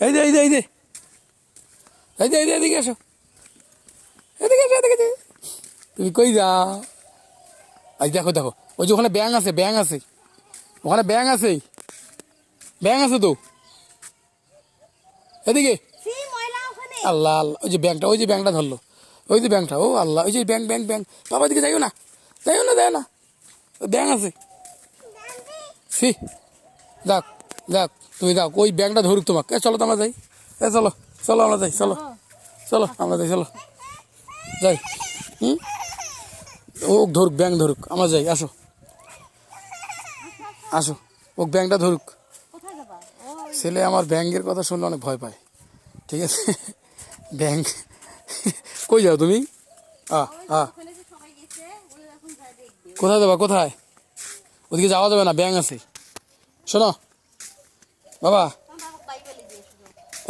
এই যে এই যে এই যে এই যে এই যে এদিকে এসো। এদিকে এসো এদিকে। তুমি কই যাও এই দেখো দেখো। ওই যে ওখানে ব্যাং আছে ব্যাং আছে। ওখানে ব্যাং আছে। ব্যাং আছে তো। এদিকে। আল্লাহ আল্লাহ। ওই যে ব্যাংকটা ওই যে ব্যাংকটা ধরলো। ওই যে ব্যাংকটা ও আল্লাহ। ওই যে ব্যাংক ব্যাংক ব্যাংক বাবা দিকে যাইও না। যাইও না যাইও না। ব্যাংক আছে। সি যাক যাক। তুমি যাক ওই ব্যাংকটা ধরুক তোমাকে। চলো তো আমরা যাই। এ, চলো চলো আমরা যাই, চলো চলো আমরা যাই, চলো। যাই, হুম? ও ধরুক, ব্যাংক ধরুক, আমরা যাই, আসো। আসো ও ব্যাংকটা ধরুক। ছেলে আমার ব্যাংকের কথা শুনলে অনেক ভয় পায়। ঠিক আছে? ব্যাংক, কই যাও তুমি? আ আ। কোথায় যাবা, কোথায়? ওদিকে যাওয়া যাবে না, ব্যাংক আছে। শোনো বাবা। তোমার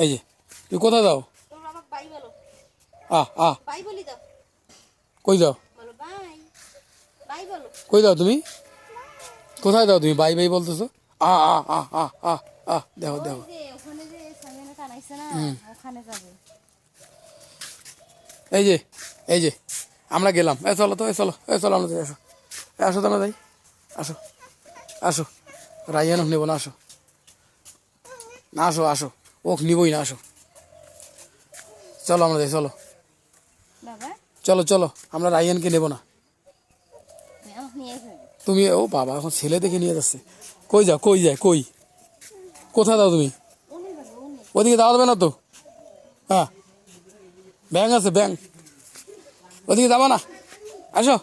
এই যে, তুমি কোথায় যাও তোমার বাবা বাই বলো আ আ বাই বলি দাও? কই কই যাও তুমি? কোথায় যাও তুমি? বাই বাই বলতেছো? আ আ আ আ আ আ দেখো দেখো। এই যে এই যে, আমরা গেলাম। এ চলো তো এ চলো এ চলো, আমরা যাই, আসো। আসো তো আমরা যাই। আসো আসো। রাইয়ান নেব না, আসো। না আসো আসো। ওক নিবই না আসো। চলো আমরা যাই চলো। চলো চলো আমরা রাইয়ানকে নেব না। তুমি ও বাবা এখন ছেলে দেখে নিয়ে যাচ্ছে। কই যাও কই যায় কই? কোথায় দাও তুমি? ওদিকে যাবে না তো? হ্যাঁ। ব্যাং আছে ব্যাং ওদিকে যাবা না? আসো।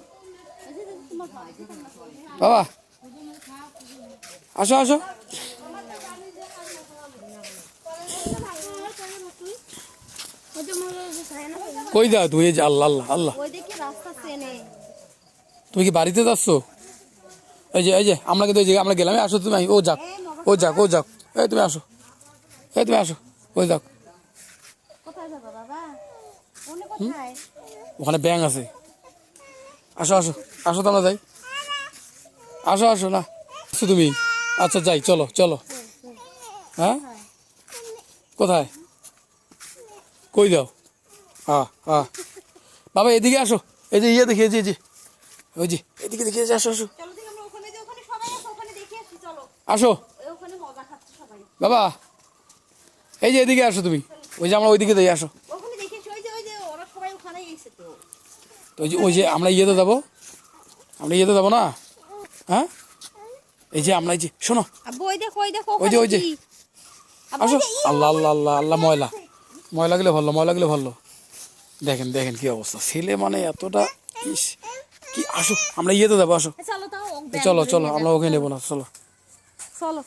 বাবা। আসো আসো। কই যাও তুমি? এই যে আল্লাহ আল্লাহ আল্লাহ। তুমি কি বাড়িতে যাচ্ছ? এই যে এই যে আমরা কিন্তু যে আমরা গেলাম। আসো তুমি ও যাক ও যাক ও যাক। এই তুমি আসো এই তুমি আসো ওই যাক। ওখানে ব্যাং আছে। আসো আসো আসো তো আমরা যাই। আসো আসো না। আসো তুমি। আচ্ছা যাই চলো চলো। হ্যাঁ? কোথায়? কই দাও? হ্যাঁ বাবা এদিকে আসো। এই যে ইয়ে দেখি এই যে ওই যে এদিকে দেখি এই যে আসো আসো। আসি বাবা এই যে এদিকে আসো তুমি। ওই যে আমরা ওইদিকে যাই আসো। তো। ওই যে ওই যে আমরা ইয়েতে যাব। আমরা ইয়েতে যাব না? হ্যাঁ? এই যে আমরা এই যে শোনো। ওই যে, ওই যে। আসো। ওই যে আল্লাহ আল্লাহ আল্লাহ আল্লাহ ময়লা। ময়লা লাগলে ভালো ময় লাগলে ভালো। দেখেন দেখেন কি অবস্থা। ছেলে মানে এতটা ইস কি আসো আমরা ইয়েতে যাব আসো। চলো চলো চলো আমরা ওকে নেব না চলো। চলো।